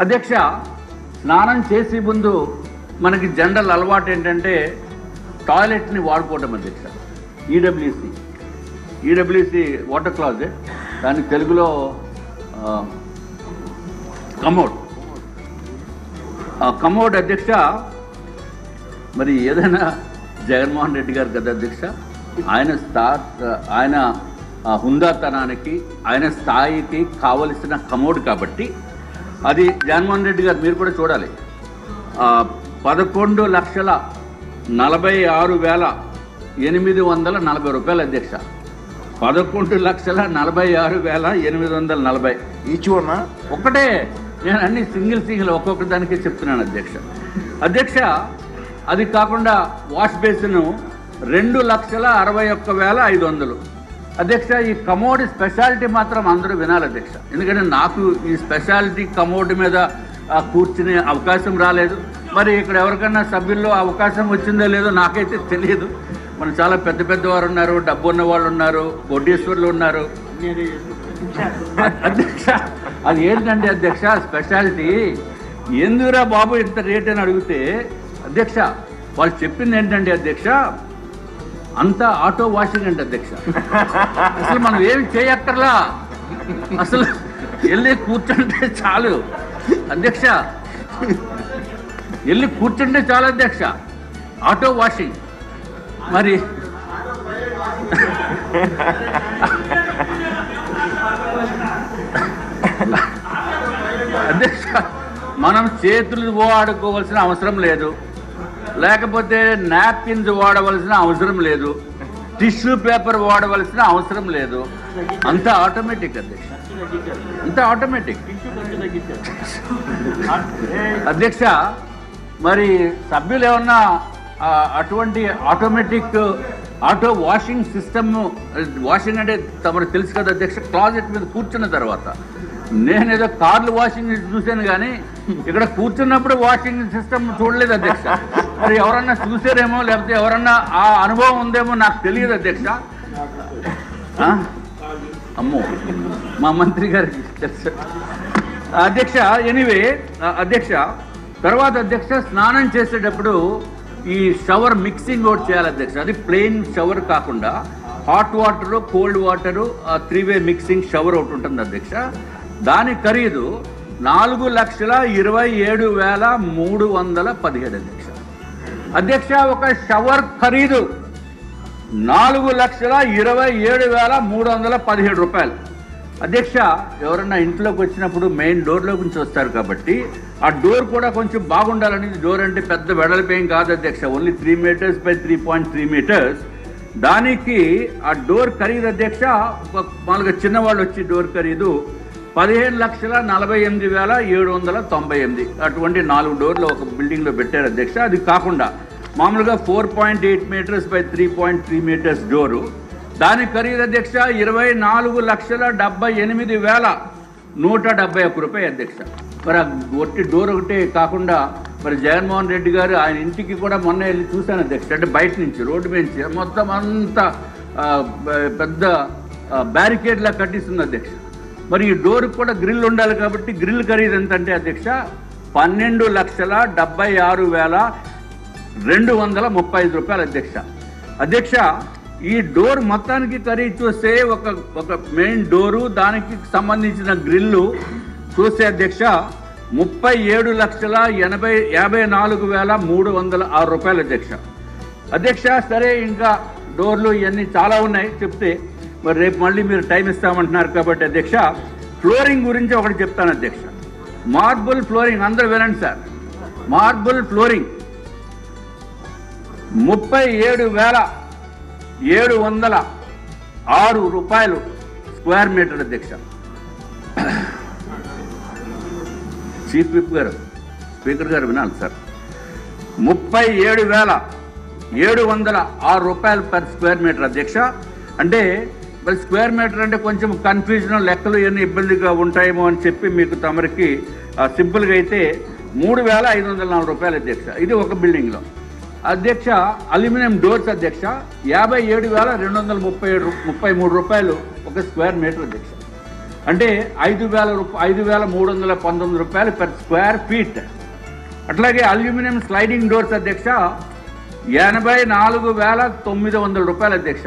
అధ్యక్ష స్నానం చేసే ముందు మనకి జనరల్ అలవాటు ఏంటంటే టాయిలెట్ని వాడుకోవడం అధ్యక్ష. ఈడబ్ల్యూసి ఈడబ్ల్యూసి వాటర్ క్లాజెట్ దాని తెలుగులో కమోడ్. కమోడ్ అధ్యక్ష మరి ఏదైనా జగన్మోహన్ రెడ్డి గారు కదా అధ్యక్ష ఆయన స్థా ఆయన హుందాతనానికి ఆయన స్థాయికి కావలసిన కమోడ్ కాబట్టి అది జగన్మోహన్ రెడ్డి గారు మీరు కూడా చూడాలి. పదకొండు లక్షల నలభై ఆరు వేల ఎనిమిది వందల నలభై రూపాయలు అధ్యక్ష. పదకొండు లక్షల నలభై ఆరు వేల ఎనిమిది వందల నలభై. ఈచ్ వన్ ఒక్కటే నేను అన్ని సింగిల్ సింగిల్ ఒక్కొక్క దానికే చెప్తున్నాను అధ్యక్ష. అధ్యక్ష అది కాకుండా వాష్ బేసిన్ రెండు లక్షల అరవై ఒక్క వేల ఐదు వందలు. అధ్యక్ష ఈ కమోడి స్పెషాలిటీ మాత్రం అందరూ వినాలి అధ్యక్ష. ఎందుకంటే నాకు ఈ స్పెషాలిటీ కమోడి మీద కూర్చునే అవకాశం రాలేదు. మరి ఇక్కడ ఎవరికన్నా సభ్యుల్లో అవకాశం వచ్చిందో లేదో నాకైతే తెలియదు. మన చాలా పెద్ద పెద్ద వారు ఉన్నారు డబ్బు ఉన్న వాళ్ళు ఉన్నారు కోటీశ్వర్లు ఉన్నారు. అధ్యక్ష అది ఏంటండి అధ్యక్ష స్పెషాలిటీ ఎందుకురా బాబు ఇంత రేట్ అని అడిగితే అధ్యక్ష వాళ్ళు చెప్పింది ఏంటండి అధ్యక్ష అంతా ఆటో వాషింగ్ అంటే అధ్యక్ష. అసలు మనం ఏమి చేయక్కర్లా? అసలు వెళ్ళి కూర్చుంటే చాలు. అధ్యక్ష వెళ్ళి కూర్చుంటే చాలు అధ్యక్ష. Auto washing. మరి అధ్యక్ష మనం చేతులు వాడుకోవాల్సిన అవసరం లేదు. లేకపోతే నాప్కిన్స్ వాడవలసిన అవసరం లేదు. టిష్యూ పేపర్ వాడవలసిన అవసరం లేదు. అంతా ఆటోమేటిక్ అధ్యక్ష అంతా ఆటోమేటిక్. అధ్యక్ష మరి సభ్యులు ఏమన్నా అటువంటి automatic auto washing system washing అంటే తమరు తెలుసు కదా అధ్యక్ష క్లాజెట్ మీద కూర్చున్న తర్వాత నేనేదో కార్లు వాషింగ్ చూశాను కానీ ఇక్కడ కూర్చున్నప్పుడు వాషింగ్ సిస్టమ్ చూడలేదు అధ్యక్ష. మరి ఎవరన్నా చూసారేమో లేకపోతే ఎవరన్నా ఆ అనుభవం ఉందేమో నాకు తెలియదు అధ్యక్ష. ఆ? అమ్మో మా మంత్రి గారికి తెలుసు. అధ్యక్ష ఎనీవే అధ్యక్ష తర్వాత అధ్యక్ష స్నానం చేసేటప్పుడు ఈ షవర్ మిక్సింగ్ ఒకటి చేయాలి అధ్యక్ష. అది ప్లెయిన్ షవర్ కాకుండా hot water cold water three way mixing shower ఒకటి ఉంటుంది అధ్యక్ష. దాని ఖరీదు నాలుగు లక్షల ఇరవై ఏడు వేల మూడు వందల పదిహేడు అధ్యక్ష. అధ్యక్ష ఒక షవర్ ఖరీదు నాలుగు లక్షల ఇరవై ఏడు వేల మూడు వందల పదిహేడు రూపాయలు. అధ్యక్ష ఎవరన్నా ఇంట్లోకి వచ్చినప్పుడు మెయిన్ డోర్లో నుంచి వస్తారు కాబట్టి ఆ డోర్ కూడా కొంచెం బాగుండాలని డోర్ అంటే పెద్ద వెడల్పేం కాదు అధ్యక్ష only three metres by three point three metres. దానికి ఆ డోర్ ఖరీదు అధ్యక్ష ఒక మామూలుగా చిన్నవాళ్ళు వచ్చి డోర్ ఖరీదు పదిహేను లక్షల నలభై ఎనిమిది వేల ఏడు వందల తొంభై ఎనిమిది. అటువంటి నాలుగు డోర్లు ఒక బిల్డింగ్లో పెట్టారు అధ్యక్ష. అది కాకుండా మామూలుగా four point eight metres by three point three metres door. దాని ఖరీదు అధ్యక్ష ఇరవై నాలుగు లక్షల డెబ్బై ఎనిమిది వేల నూట డెబ్బై ఒక్క రూపాయి అధ్యక్ష. మరి ఆ ఒట్టి డోర్ ఒకటే కాకుండా మరి జగన్మోహన్ రెడ్డి గారు ఆయన ఇంటికి కూడా మొన్న వెళ్ళి చూశాను అధ్యక్ష. అంటే బయట నుంచి రోడ్డు మీద నుంచి. మొత్తం అంతా పెద్ద బ్యారికేడ్లా కట్టిస్తుంది అధ్యక్ష. మరి ఈ డోర్ కూడా గ్రిల్ ఉండాలి కాబట్టి గ్రిల్ ఖరీదు ఎంత అంటే అధ్యక్ష? పన్నెండు లక్షల డెబ్బై ఆరు వేల రెండు వందల ముప్పై ఐదు రూపాయలు అధ్యక్ష. అధ్యక్ష ఈ డోర్ మొత్తానికి ఖరీదు చూస్తే ఒక ఒక మెయిన్ డోరు దానికి సంబంధించిన గ్రిల్లు చూస్తే అధ్యక్ష ముప్పై ఏడు లక్షల ఎనభై యాభై నాలుగు వేల మూడు వందల ఆరు రూపాయలు అధ్యక్ష. అధ్యక్ష సరే ఇంకా డోర్లు ఇవన్నీ చాలా ఉన్నాయి చెప్తే మరి రేపు మళ్ళీ మీరు టైం ఇస్తామంటున్నారు కాబట్టి అధ్యక్ష ఫ్లోరింగ్ గురించి ఒకటి చెప్తాను అధ్యక్ష. మార్బుల్ ఫ్లోరింగ్ అందరూ వినండి సార్. Marble flooring. ముప్పై ఏడు వేల ఏడు వందల ఆరు రూపాయలు స్క్వేర్ మీటర్ అధ్యక్ష. చీఫ్ విప్ గారు స్పీకర్ గారు వినాలి సార్. ముప్పై ఏడు వేల ఏడు వందల ఆరు రూపాయలు పర్ స్క్వేర్ మీటర్ అధ్యక్ష. అంటే మరి స్క్వేర్ మీటర్ అంటే కొంచెం కన్ఫ్యూజన్ లెక్కలు ఇవన్నీ ఇబ్బందిగా ఉంటాయేమో అని చెప్పి మీకు తమరికి సింపుల్గా అయితే మూడు వేల ఐదు వందల నాలుగు రూపాయలు అధ్యక్ష. ఇది ఒక బిల్డింగ్లో. అధ్యక్ష అల్యూమినియం డోర్స్ అధ్యక్ష యాభై ఏడు వేల రెండు వందల ముప్పై ఏడు ముప్పై మూడు రూపాయలు ఒక స్క్వేర్ మీటర్ అధ్యక్ష. అంటే ఐదు వేల రూప ఐదు వేల మూడు వందల పంతొమ్మిది రూపాయలు పర్ స్క్వేర్ ఫీట్ అట్లాగే అల్యూమినియం స్లైడింగ్ డోర్స్ అధ్యక్ష ఎనభై నాలుగు వేల తొమ్మిది వందల రూపాయలు అధ్యక్ష.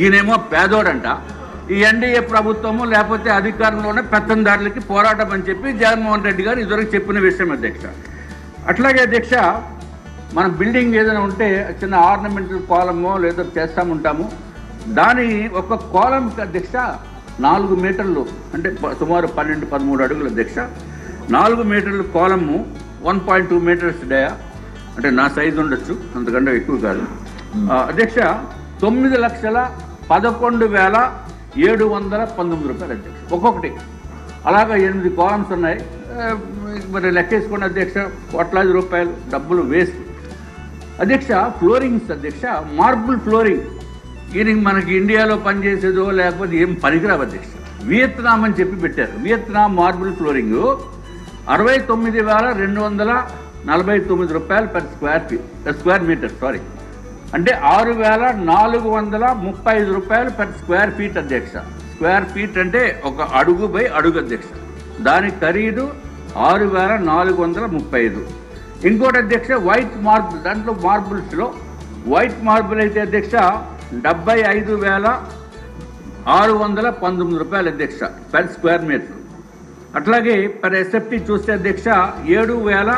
ఈయనేమో పేదోడంట. ఈ ఎన్డీఏ ప్రభుత్వము లేకపోతే అధికారంలోనే పెత్తందారులకి పోరాటం అని చెప్పి జగన్మోహన్ రెడ్డి గారు ఇదివరకు చెప్పిన విషయం అధ్యక్ష. అట్లాగే అధ్యక్ష మన బిల్డింగ్ ఏదైనా ఉంటే చిన్న ఆర్నమెంటల్ కాలమో లేదో చేస్తూ ఉంటాము దాని ఒక కాలం అధ్యక్ష నాలుగు మీటర్లు అంటే సుమారు పన్నెండు పదమూడు అడుగుల అధ్యక్ష. నాలుగు మీటర్లు కాలము one point two metres dia అంటే నా సైజు ఉండొచ్చు అంతకంటే ఎక్కువ కాదు. అధ్యక్ష తొమ్మిది లక్షల పదకొండు వేల ఏడు వందల పంతొమ్మిది రూపాయలు అధ్యక్ష. ఒక్కొక్కటి. అలాగా ఎనిమిది కాలమ్స్ ఉన్నాయి. మరి లెక్కేసుకున్న అధ్యక్ష. కోట్లాది రూపాయలు డబ్బులు వేస్ట్. అధ్యక్ష ఫ్లోరింగ్స్ అధ్యక్ష మార్బుల్ ఫ్లోరింగ్. ఇది మనకి ఇండియాలో పనిచేసేదో లేకపోతే ఏం పనికిరావు అధ్యక్ష. వియత్నాం అని చెప్పి పెట్టారు. వియత్నాం మార్బుల్ ఫ్లోరింగ్ అరవై తొమ్మిది వేల రెండు వందల నలభై తొమ్మిది రూపాయలు per square feet square metre sorry. అంటే ఆరు వేల నాలుగు వందల ముప్పై ఐదు రూపాయలు పర్ స్క్వేర్ ఫీట్ అధ్యక్ష. స్క్వేర్ ఫీట్ అంటే ఒక అడుగు బై అడుగు అధ్యక్ష. దాని ఖరీదు ఆరు వేల నాలుగు వందల ముప్పై ఐదు. ఇంకోటి అధ్యక్ష వైట్ మార్బుల్ దాంట్లో మార్బుల్స్లో వైట్ మార్బుల్ అయితే అధ్యక్ష డెబ్బై ఐదు వేల ఆరు వందల పంతొమ్మిది రూపాయలు అధ్యక్ష పర్ స్క్వేర్ మీటర్ అట్లాగే పర్ ఎస్ఎఫ్టీ చూస్తే అధ్యక్ష ఏడు వేల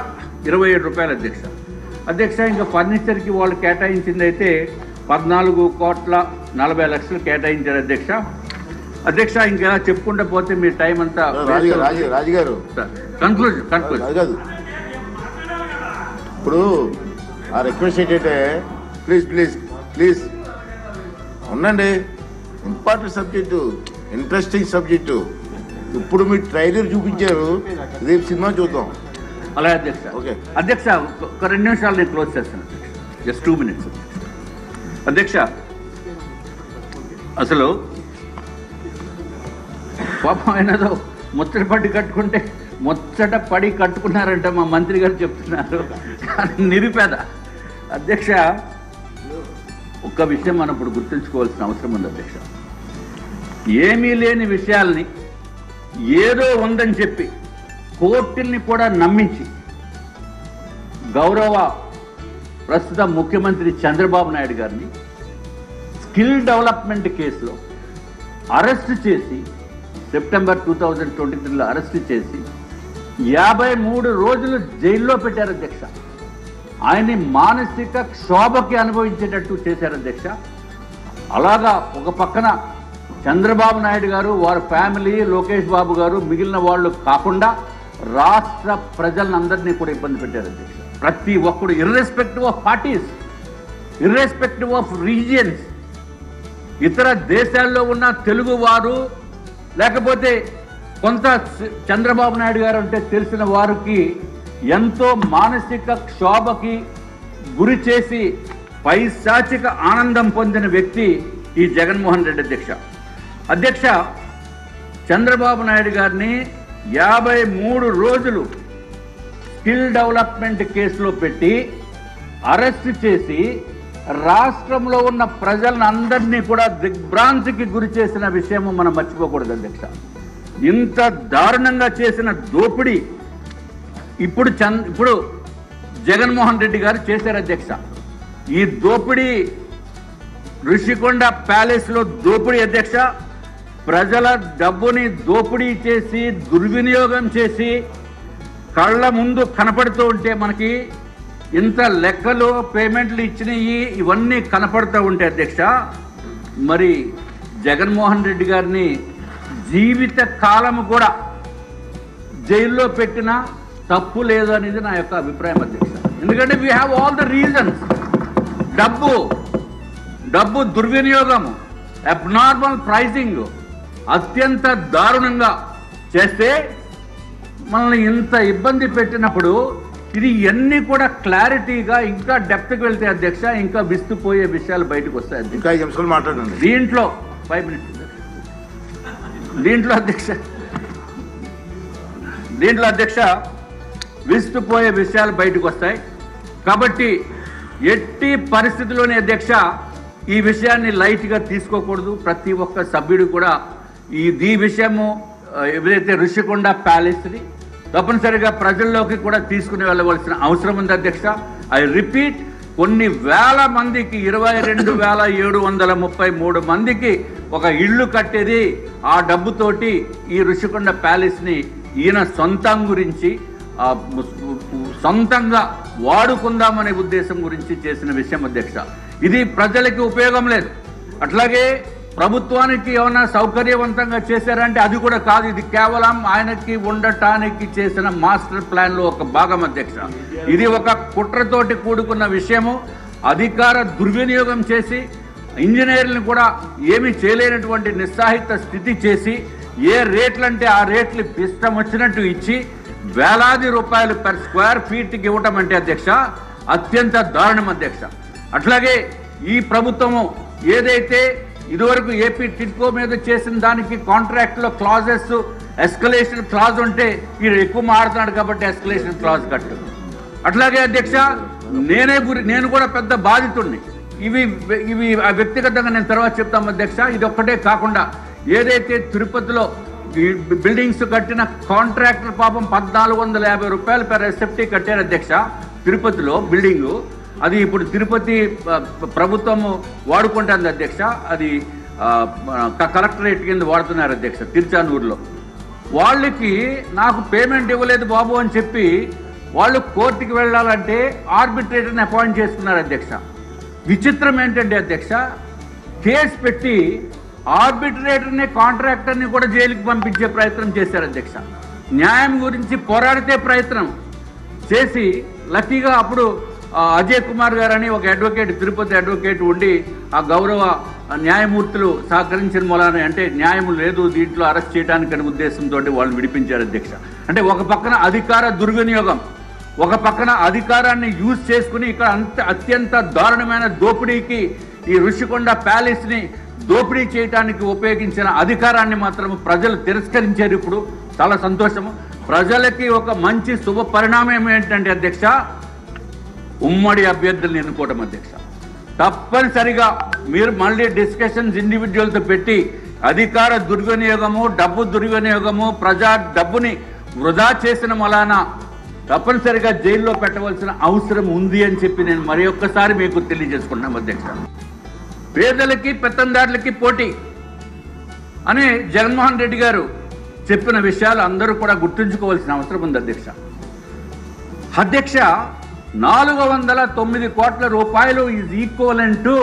ఇరవై ఏడు రూపాయలు అధ్యక్ష. అధ్యక్ష ఇంకా ఫర్నిచర్కి వాళ్ళు కేటాయించింది అయితే పద్నాలుగు కోట్ల నలభై లక్షలు కేటాయించారు అధ్యక్ష. అధ్యక్ష ఇంకా చెప్పుకుంటూ పోతే మీ టైం అంతా రాజు రాజు రాజు గారు కన్క్లూజన్ కన్క్లూజన్ కాదు ఇప్పుడు ఆ రిక్వెస్ట్ ఏంటంటే ప్లీజ్ ప్లీజ్ ప్లీజ్ ఉండండి. ఇంపార్టెంట్ సబ్జెక్టు ఇంట్రెస్టింగ్ సబ్జెక్టు ఇప్పుడు మీరు ట్రైలర్ చూపించారు. రేపు సినిమా చూద్దాం. అలాగే అధ్యక్ష. ఓకే. అధ్యక్ష ఒక- రెండు నిమిషాలు నేను క్లోజ్ చేస్తాను. Just two minutes. అధ్యక్ష అసలు పాపం ఆయనదో ముచ్చట పడి కట్టుకుంటే ముచ్చట పడి కట్టుకున్నారంట మా మంత్రి గారు చెప్తున్నారు. నిరుపేద. అధ్యక్ష ఒక్క విషయం మనం ఇప్పుడు గుర్తుంచుకోవాల్సిన అవసరం ఉంది అధ్యక్ష. ఏమీ లేని విషయాల్ని ఏదో ఉందని చెప్పి కోర్టుల్ని కూడా నమ్మించి గౌరవ ప్రస్తుత ముఖ్యమంత్రి చంద్రబాబు నాయుడు గారిని స్కిల్ డెవలప్మెంట్ కేసులో అరెస్ట్ చేసి సెప్టెంబర్ టూ థౌజండ్ ట్వంటీ త్రీలో అరెస్ట్ చేసి యాభై మూడు రోజులు జైల్లో పెట్టారు అధ్యక్ష. ఆయన్ని మానసిక క్షోభకి అనుభవించేటట్టు చేశారు అధ్యక్ష. అలాగా ఒక పక్కన చంద్రబాబు నాయుడు గారు వారి ఫ్యామిలీ లోకేష్ బాబు గారు మిగిలిన వాళ్ళు కాకుండా రాష్ట్ర ప్రజలందరినీ కూడా ఇబ్బంది పెట్టారు అధ్యక్ష. ప్రతి ఒక్కడు irrespective of parties irrespective of regions ఇతర దేశాల్లో ఉన్న తెలుగు వారు లేకపోతే కొంత చంద్రబాబు నాయుడు గారు అంటే తెలిసిన వారికి ఎంతో మానసిక క్షోభకి గురి చేసి పైశాచిక ఆనందం పొందిన వ్యక్తి ఈ జగన్మోహన్ రెడ్డి అధ్యక్ష. అధ్యక్ష చంద్రబాబు నాయుడు గారిని యాభై మూడు రోజులు స్కిల్ డెవలప్మెంట్ కేసులో పెట్టి అరెస్ట్ చేసి రాష్ట్రంలో ఉన్న ప్రజలను అందరినీ కూడా దిగ్భ్రాంతికి గురి చేసిన విషయము మనం మర్చిపోకూడదు అధ్యక్ష. ఇంత దారుణంగా చేసిన దోపిడీ ఇప్పుడు చంద్ ఇప్పుడు జగన్మోహన్ రెడ్డి గారు చేశారు అధ్యక్ష. ఈ దోపిడీ ఋషికొండ ప్యాలెస్లో దోపిడీ అధ్యక్ష. ప్రజల డబ్బుని దోపిడీ చేసి దుర్వినియోగం చేసి కళ్ళ ముందు కనపడుతూ ఉంటే మనకి ఇంత లెక్కలు పేమెంట్లు ఇచ్చినవి ఇవన్నీ కనపడుతూ ఉంటే అధ్యక్ష మరి జగన్మోహన్ రెడ్డి గారిని జీవిత కాలము కూడా జైల్లో పెట్టినా తప్పు లేదు అనేది నా యొక్క అభిప్రాయం అధ్యక్ష. ఎందుకంటే we have all the reasons డబ్బు డబ్బు దుర్వినియోగం అబ్నార్మల్ ప్రైసింగ్ అత్యంత దారుణంగా చేస్తే మనల్ని ఇంత ఇబ్బంది పెట్టినప్పుడు ఇది ఇవన్నీ కూడా క్లారిటీగా ఇంకా డెప్త్కి వెళ్తే అధ్యక్ష ఇంకా విస్తుపోయే విషయాలు బయటకు వస్తాయి ఇంకా మాట్లాడండి. దీంట్లో ఫైవ్ మినిట్స్ దీంట్లో అధ్యక్ష దీంట్లో అధ్యక్ష విస్తుపోయే విషయాలు బయటకు వస్తాయి. కాబట్టి ఎట్టి పరిస్థితిలోని అధ్యక్ష ఈ విషయాన్ని లైట్గా తీసుకోకూడదు. ప్రతి ఒక్క సభ్యుడు కూడా ఈ దీ విషయము ఏదైతే ఋషికొండ ప్యాలెస్ని తప్పనిసరిగా ప్రజల్లోకి కూడా తీసుకుని వెళ్ళవలసిన అవసరం ఉంది అధ్యక్ష. ఐ రిపీట్ కొన్ని వేల మందికి ఇరవై రెండు వేల ఏడు వందల ముప్పై మూడు మందికి ఒక ఇల్లు కట్టేది. ఆ డబ్బుతోటి ఈ ఋషికొండ ప్యాలెస్ని ఈయన సొంతం గురించి సొంతంగా వాడుకుందామనే ఉద్దేశం గురించి చేసిన విషయం అధ్యక్ష. ఇది ప్రజలకి ఉపయోగం లేదు. అట్లాగే ప్రభుత్వానికి ఏమైనా సౌకర్యవంతంగా చేశారంటే అది కూడా కాదు. ఇది కేవలం ఆయనకి ఉండటానికి చేసిన మాస్టర్ ప్లాన్లో ఒక భాగం అధ్యక్ష. ఇది ఒక కుట్రతోటి కూడుకున్న విషయము. అధికార దుర్వినియోగం చేసి ఇంజనీర్లను కూడా ఏమీ చేయలేనటువంటి నిస్సాహిత స్థితి చేసి ఏ రేట్లు అంటే ఆ రేట్లు ఇష్టం వచ్చినట్టు ఇచ్చి వేలాది రూపాయలు పర్ స్క్వేర్ ఫీట్కి ఇవ్వటం అంటే అధ్యక్ష అత్యంత దారుణం అధ్యక్ష. అట్లాగే ఈ ప్రభుత్వము ఏదైతే ఇదివరకు ఏపీ టిడ్కో మీద చేసిన దానికి కాంట్రాక్ట్లో క్లాజెస్ ఎస్కలేషన్ క్లాజ్ ఉంటే వీడు ఎక్కువ మారుతున్నాడు కాబట్టి ఎస్కలేషన్ క్లాజ్ కట్టు. అట్లాగే అధ్యక్ష నేనే గురి నేను కూడా పెద్ద బాధితుడిని ఇవి ఇవి వ్యక్తిగతంగా నేను తర్వాత చెప్తాము అధ్యక్ష. ఇది ఒక్కటే కాకుండా ఏదైతే తిరుపతిలో ఈ బిల్డింగ్స్ కట్టిన కాంట్రాక్టర్ పాపం పద్నాలుగు వందల యాభై రూపాయలు పెర్ ఎస్ఎఫ్టీ కట్టారు అధ్యక్ష తిరుపతిలో బిల్డింగు అది ఇప్పుడు తిరుపతి ప్రభుత్వము వాడుకుంటుంది అధ్యక్ష. అది కలెక్టరేట్ కింద వాడుతున్నారు అధ్యక్ష తిరుచానూరులో. వాళ్ళకి నాకు పేమెంట్ ఇవ్వలేదు బాబు అని చెప్పి వాళ్ళు కోర్టుకి వెళ్ళాలంటే ఆర్బిట్రేటర్ని అపాయింట్ చేసుకున్నారు అధ్యక్ష. విచిత్రం ఏంటంటే అధ్యక్ష? కేసు పెట్టి ఆర్బిట్రేటర్ని కాంట్రాక్టర్ని కూడా జైలుకి పంపించే ప్రయత్నం చేశారు అధ్యక్ష. న్యాయం గురించి పోరాడితే ప్రయత్నం చేసి లక్కీగా అప్పుడు అజయ్ కుమార్ గారని ఒక అడ్వకేట్ తిరుపతి అడ్వకేట్ ఉండి ఆ గౌరవ న్యాయమూర్తులు సహకరించిన మూలాన అంటే న్యాయం లేదు దీంట్లో అరెస్ట్ చేయడానికి అనే ఉద్దేశంతో వాళ్ళు విడిపించారు అధ్యక్ష. అంటే ఒక పక్కన అధికార దుర్వినియోగం ఒక పక్కన అధికారాన్ని యూజ్ చేసుకుని ఇక్కడ అంత అత్యంత దారుణమైన దోపిడీకి ఈ ఋషికొండ ప్యాలెస్ని దోపిడీ చేయడానికి ఉపయోగించిన అధికారాన్ని మాత్రం ప్రజలు తిరస్కరించారు ఇప్పుడు. చాలా సంతోషము. ప్రజలకి ఒక మంచి శుభ పరిణామం ఏంటంటే అధ్యక్ష ఉమ్మడి అభ్యర్థులను ఎన్నుకోవడం అధ్యక్ష. తప్పనిసరిగా మీరు మళ్ళీ డిస్కషన్స్ ఇండివిజువల్తో పెట్టి అధికార దుర్వినియోగము డబ్బు దుర్వినియోగము ప్రజా డబ్బుని వృధా చేసిన మలానా తప్పనిసరిగా జైల్లో పెట్టవలసిన అవసరం ఉంది అని చెప్పి నేను మరి ఒక్కసారి మీకు తెలియజేసుకున్నాం అధ్యక్ష. పేదలకి పెత్తందారులకి పోటీ అని జగన్మోహన్ రెడ్డి గారు చెప్పిన విషయాలు అందరూ కూడా గుర్తుంచుకోవాల్సిన అవసరం ఉంది అధ్యక్ష. అధ్యక్ష నాలుగు వందల తొమ్మిది కోట్ల రూపాయలు ఈజ్ ఈక్వలెంట్ టు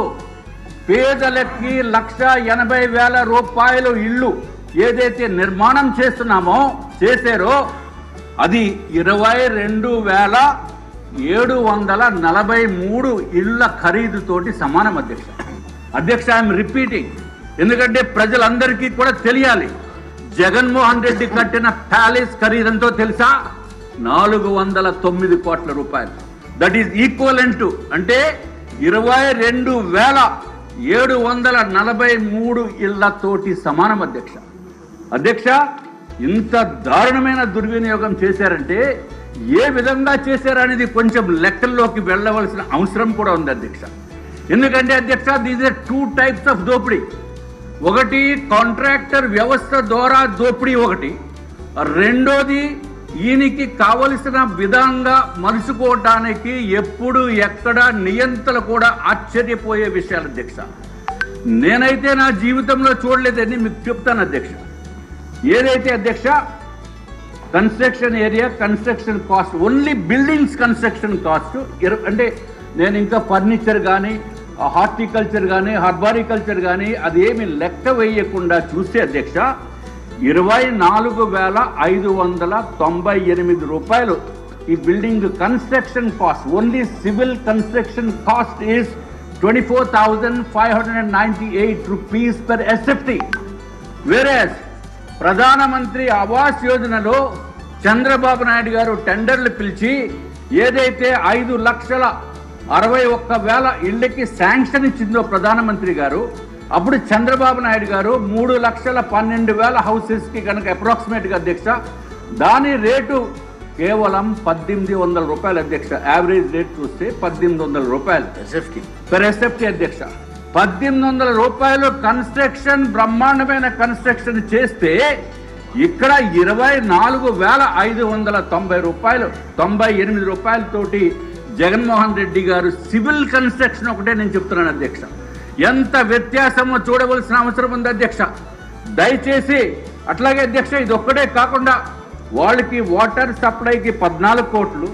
పేదలకి లక్ష ఎనభై వేల రూపాయలు ఇల్లు ఏదైతే నిర్మాణం చేస్తున్నామో చేశారో అది ఇరవై రెండు వేల ఏడు వందల నలభై మూడు ఇళ్ళ ఖరీదుతోటి సమానం అధ్యక్ష. అధ్యక్ష ఐఎమ్ రిపీటింగ్ ఎందుకంటే ప్రజలందరికీ కూడా తెలియాలి. జగన్మోహన్ రెడ్డి కట్టిన ప్యాలెస్ ఖరీదంతో తెలుసా? నాలుగు వందల తొమ్మిది కోట్ల రూపాయలు. దట్ ఈస్ ఈక్వలెంట్ అంటే ఇరవై రెండు వేల ఏడు వందల నలభై మూడు ఇళ్ళతోటి సమానం అధ్యక్ష. అధ్యక్ష ఇంత దారుణమైన దుర్వినియోగం చేశారంటే ఏ విధంగా చేశారనేది కొంచెం లెక్కల్లోకి వెళ్ళవలసిన అవసరం కూడా ఉంది అధ్యక్ష. ఎందుకంటే అధ్యక్ష these are two types of దోపిడీ. ఒకటి కాంట్రాక్టర్ వ్యవస్థ ద్వారా దోపిడీ ఒకటి. రెండోది ఈయనకి కావలసిన విధంగా మలుచుకోవటానికి ఎప్పుడు ఎక్కడ నియంత్రణ కూడా ఆశ్చర్యపోయే విషయాలు అధ్యక్ష. నేనైతే నా జీవితంలో చూడలేదని మీకు చెప్తాను అధ్యక్ష. ఏదైతే అధ్యక్ష construction area construction cost only buildings construction cost అంటే నేను ఇంకా ఫర్నిచర్ కానీ హార్టికల్చర్ కానీ హర్బారికల్చర్ కానీ అదేమి లెక్క వేయకుండా చూస్తే అధ్యక్ష ఇరవై నాలుగు వేల ఐదు వందల తొంభై ఎనిమిది రూపాయలు. ఈ building construction cost only civil construction cost is twenty four thousand five hundred and ninety eight rupees per SFT వేరే ప్రధానమంత్రి ఆవాస్ యోజనలో చంద్రబాబు నాయుడు గారు టెండర్లు పిలిచి ఏదైతే ఐదు లక్షల అరవై ఒక్క వేల ఇళ్ళకి శాంక్షన్ ఇచ్చిందో ప్రధానమంత్రి గారు అప్పుడు చంద్రబాబు నాయుడు గారు మూడు లక్షల పన్నెండు వేల హౌసెస్కి కనుక అప్రాక్సిమేట్గా అధ్యక్ష దాని రేటు కేవలం పద్దెనిమిది వందల రూపాయలు అధ్యక్ష. యావరేజ్ రేట్ చూస్తే పద్దెనిమిది వందల రూపాయలు. ఎస్ఎఫ్టీ పెర్ ఎస్ఎఫ్టీ అధ్యక్ష. పద్దెనిమిది వందల రూపాయలు కన్స్ట్రక్షన్ బ్రహ్మాండమైన కన్స్ట్రక్షన్ చేస్తే ఇక్కడ ఇరవై నాలుగు వేల ఐదు వందల తొంభై రూపాయలు తొంభై ఎనిమిది రూపాయలతోటి జగన్మోహన్ రెడ్డి గారు సివిల్ కన్స్ట్రక్షన్ ఒకటే నేను చెప్తున్నాను అధ్యక్ష. ఎంత వ్యత్యాసమో చూడవలసిన అవసరం ఉంది అధ్యక్ష. దయచేసి అట్లాగే అధ్యక్ష ఇది ఒక్కటే కాకుండా వాళ్ళకి వాటర్ సప్లైకి పద్నాలుగు కోట్లు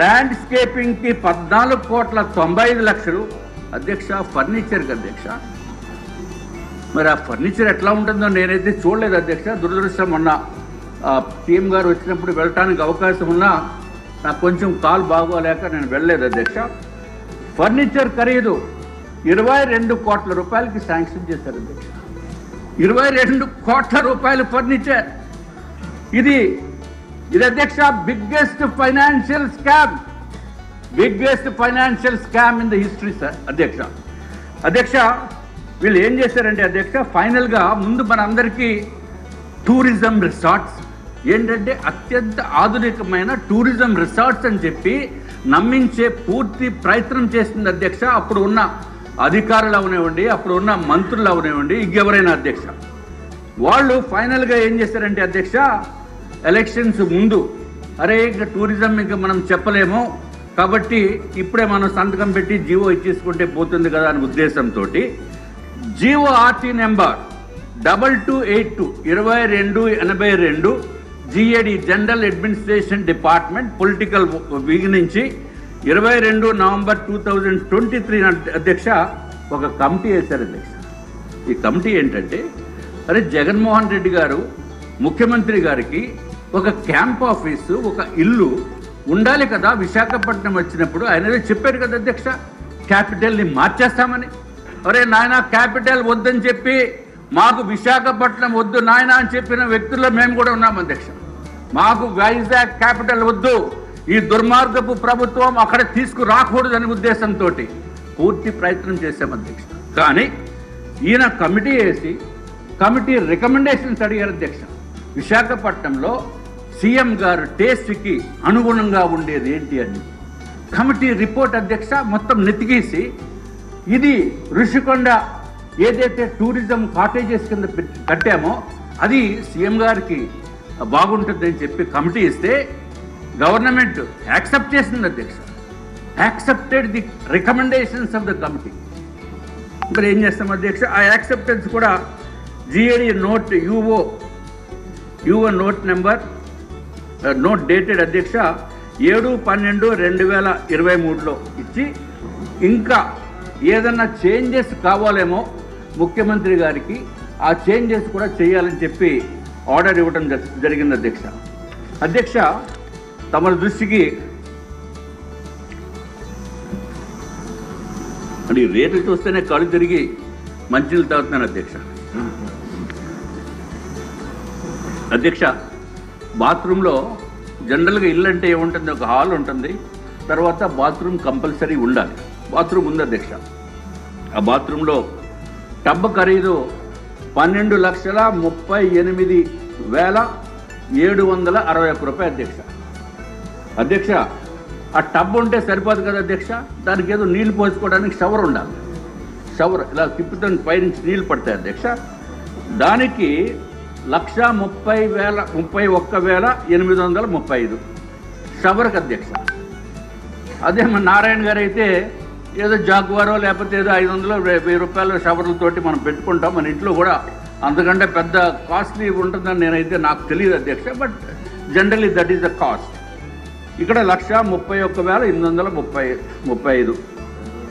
ల్యాండ్స్కేపింగ్కి పద్నాలుగు కోట్ల తొంభై ఐదు లక్షలు. అధ్యక్ష ఫర్నిచర్కి అధ్యక్ష. మరి ఆ ఫర్నిచర్ ఎట్లా ఉంటుందో నేనైతే చూడలేదు అధ్యక్ష. దురదృష్టం మొన్న సీఎం గారు వచ్చినప్పుడు వెళ్ళటానికి అవకాశం ఉన్నా నాకు కొంచెం కాల్ బాగోలేక నేను వెళ్ళలేదు అధ్యక్ష. ఫర్నిచర్ ఖరీదు ఇరవై రెండు కోట్ల రూపాయలకి శాంక్షన్ చేశారు అధ్యక్ష ఇరవై రెండు కోట్ల రూపాయలు ఫర్నిచర్. ఇది ఇది అధ్యక్ష biggest financial scam. Biggest financial scam in the history sir అధ్యక్ష. అధ్యక్ష వీళ్ళు ఏం చేశారంటే అధ్యక్ష ఫైనల్గా ముందు మనందరికీ టూరిజం రిసార్ట్స్. ఏంటంటే అత్యంత ఆధునికమైన టూరిజం రిసార్ట్స్ అని చెప్పి నమ్మించే పూర్తి ప్రయత్నం చేసింది అధ్యక్ష. అప్పుడు ఉన్న అధికారులు అవనివ్వండి అప్పుడు ఉన్న మంత్రులు అవనివ్వండి ఇంకెవరైనా అధ్యక్ష. వాళ్ళు ఫైనల్గా ఏం చేశారంటే అధ్యక్ష ఎలక్షన్స్ ముందు అరే ఇంకా టూరిజం ఇంకా మనం చెప్పలేము కాబట్టి ఇప్పుడే మనం సంతకం పెట్టి జీవో ఇచ్చేసుకుంటే పోతుంది కదా అనే ఉద్దేశంతో GO RT number double two eight two ఇరవై రెండు ఎనభై రెండు GAD general administration department political wing నుంచి ఇరవై రెండు November two thousand twenty three అధ్యక్ష ఒక కమిటీ వేశారు అధ్యక్ష. ఈ కమిటీ ఏంటంటే అరే జగన్మోహన్ రెడ్డి గారు ముఖ్యమంత్రి గారికి ఒక క్యాంప్ ఆఫీసు ఒక ఇల్లు ఉండాలి కదా విశాఖపట్నం వచ్చినప్పుడు ఆయన చెప్పారు కదా అధ్యక్ష క్యాపిటల్ని మార్చేస్తామని. అరే నాయన క్యాపిటల్ వద్దని చెప్పి మాకు విశాఖపట్నం వద్దు నాయన అని చెప్పిన వ్యక్తుల్లో మేము కూడా ఉన్నాం అధ్యక్ష. మాకు వైజాగ్ క్యాపిటల్ వద్దు ఈ దుర్మార్గపు ప్రభుత్వం అక్కడ తీసుకురాకూడదనే ఉద్దేశంతో పూర్తి ప్రయత్నం చేశాం అధ్యక్ష. కానీ ఈయన కమిటీ వేసి కమిటీ రికమెండేషన్స్ అడిగారు అధ్యక్ష. విశాఖపట్నంలో సీఎం గారు టేస్ట్కి అనుగుణంగా ఉండేది ఏంటి అని. కమిటీ రిపోర్ట్ అధ్యక్ష మొత్తం నెతికేసి ఇది ఋషికొండ ఏదైతే టూరిజం కాటేజెస్ కింద కట్టామో అది సీఎం గారికి బాగుంటుందని చెప్పి కమిటీ ఇస్తే గవర్నమెంట్ యాక్సెప్ట్ చేసింది అధ్యక్ష. Accepted the recommendations of the committee. మరి ఏం చేస్తాం అధ్యక్ష? ఆ యాక్సెప్టెన్స్ కూడా GAD note UO UO note number note dated అధ్యక్ష ఏడు పన్నెండు రెండు వేల ఇరవై మూడులో ఇచ్చి ఇంకా ఏదన్నా చేంజెస్ కావాలేమో ముఖ్యమంత్రి గారికి ఆ చేంజెస్ కూడా చేయాలని చెప్పి ఆర్డర్ ఇవ్వడం జ- జరిగింది అధ్యక్ష. అధ్యక్ష తమ దృష్టికి అంటే రేట్లు చూస్తేనే కళ్ళు తిరిగి మంచినీళ్ళు తాగుతున్నాను అధ్యక్ష. అధ్యక్ష బాత్రూంలో జనరల్గా ఇల్లు అంటే ఏముంటుంది? ఒక హాల్ ఉంటుంది. తర్వాత బాత్రూమ్ కంపల్సరీ ఉండాలి. బాత్రూమ్ ఉంది అధ్యక్ష. ఆ బాత్రూంలో టబ్ ఖరీదు పన్నెండు లక్షల ముప్పై ఎనిమిది వేల ఏడు వందల అరవై ఒక్క రూపాయలు అధ్యక్ష. అధ్యక్ష ఆ టబ్ ఉంటే సరిపోదు కదా అధ్యక్ష? దానికి ఏదో నీళ్ళు పోసుకోవడానికి షవర్ ఉండాలి. షవర్ ఇలా తిప్పుతో పైనుంచి నీళ్ళు పడతాయి అధ్యక్ష. దానికి లక్ష ముప్పై వేల ముప్పై ఒక్క వేల ఎనిమిది వందల ముప్పై ఐదు. షవర్కి అధ్యక్ష. అదే మన నారాయణ గారు అయితే ఏదో జాగ్వారో లేకపోతే ఏదో ఐదు వందలు వెయ్యి రూపాయల షవర్లతోటి మనం పెట్టుకుంటాం మన ఇంట్లో కూడా అందుకంటే పెద్ద కాస్ట్లీ ఉంటుందని నేనైతే నాకు తెలియదు అధ్యక్ష but generally that is the cost. ఇక్కడ లక్ష ముప్పై ఒక్క వేల ఎనిమిది వందల ముప్పై ముప్పై ఐదు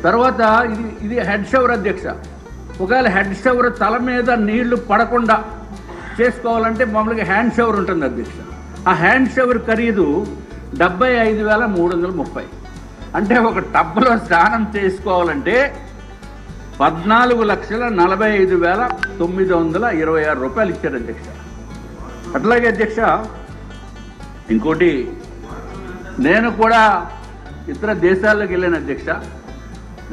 తర్వాత ఇది ఇది హెడ్ షవర్ అధ్యక్ష. ఒకవేళ హెడ్ షవర్ తల మీద నీళ్ళు పడకుండా చేసుకోవాలంటే మామూలుగా హ్యాండ్ షవర్ ఉంటుంది అధ్యక్ష. ఆ హ్యాండ్ షవర్ ఖరీదు డెబ్బై ఐదు వేల మూడు వందల ముప్పై. అంటే ఒక టబ్లో స్నానం చేసుకోవాలంటే పద్నాలుగు లక్షల నలభై ఐదు వేల తొమ్మిది వందల ఇరవై ఆరు రూపాయలు ఇచ్చారు అధ్యక్ష. అట్లాగే అధ్యక్ష ఇంకోటి నేను కూడా ఇతర దేశాలకు వెళ్ళాను అధ్యక్ష.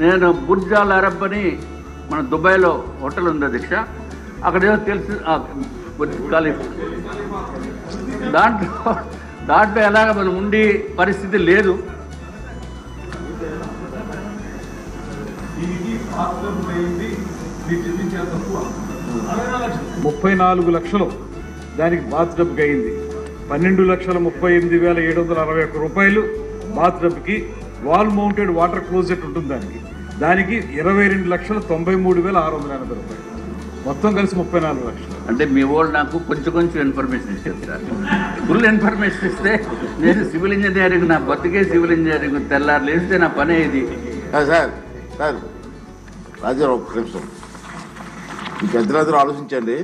నేను బుర్జాల్ అరబ్ అని మన దుబాయ్లో హోటల్ ఉంది అధ్యక్ష. అక్కడ ఏదో తెలుసు దాంట్లో దాంట్లో ఎలాగ మనం ఉండి పరిస్థితి లేదు. ముప్పై నాలుగు లక్షలు దానికి బాత్ డబ్బుకి అయింది పన్నెండు లక్షల ముప్పై ఎనిమిది వేల ఏడు వందల అరవై ఒక్క రూపాయలు బాత్ డబ్కి వాల్ మౌంటెడ్ వాటర్ క్లోజెట్ ఉంటుంది దానికి. దానికి ఇరవై రెండు లక్షల తొంభై మూడు వేల ఆరు వందల ఎనభై రూపాయలు. మొత్తం కలిసి ముప్పై నాలుగు లక్షలు. అంటే మీ వాళ్ళు నాకు కొంచెం కొంచెం ఇన్ఫర్మేషన్ ఇచ్చేస్తారు. ఫుల్ ఇన్ఫర్మేషన్ ఇస్తే నేను సివిల్ ఇంజనీరింగ్ నా బతికే సివిల్ ఇంజనీరింగ్ తెల్లారు లేస్తే నా పనే ఇది ఆ, సార్ సార్ రాజారావు ఒక్క నిమిషం. ఆలోచించండి.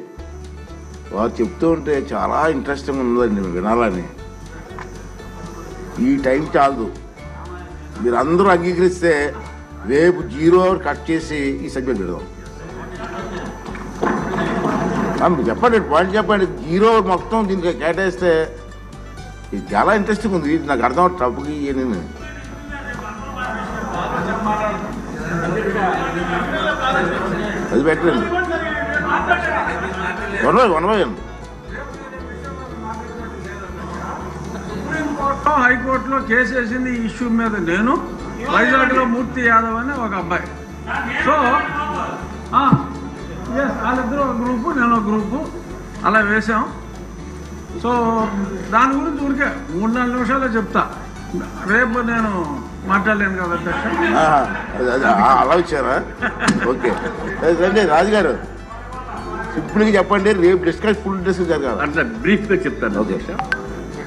వారు చెప్తూ ఉంటే చాలా ఇంట్రెస్టింగ్ ఉందండి వినాలని. ఈ టైం చాలదు. మీరు అందరూ అంగీకరిస్తే రేపు జీరో కట్ చేసి ఈ సబ్జెక్ట్ పెడదాం. మీరు చెప్పండి పాయింట్ చెప్పండి. జీరో మొత్తం దీనికి కేటాయిస్తే ఇది చాలా ఇంట్రెస్టింగ్ ఉంది. ఇది నాకు అర్థం టప్కి నేను అది పెట్టండి. One by one by one కోర్టులో హైకోర్టులో కేసు వేసింది ఈ ఇష్యూ మీద నేను. వైజాగ్లో మూర్తి యాదవ్ అని ఒక అబ్బాయి. సో ఎస్ వాళ్ళిద్దరూ ఒక గ్రూపు నేను ఒక గ్రూపు. అలా వేసాం సో దాని గురించి ఊరికే మూడు నాలుగు నిమిషాలే చెప్తా. రేపు నేను మాట్లాడలేను కదా అలా వచ్చారా ఓకే. రండి రాజుగారు. సింపుల్గా చెప్పండి రేపు డిస్కస్ ఫుల్ డిస్కస్ జరగాలి అట్లా బ్రీఫ్గా చెప్తాను ఓకే.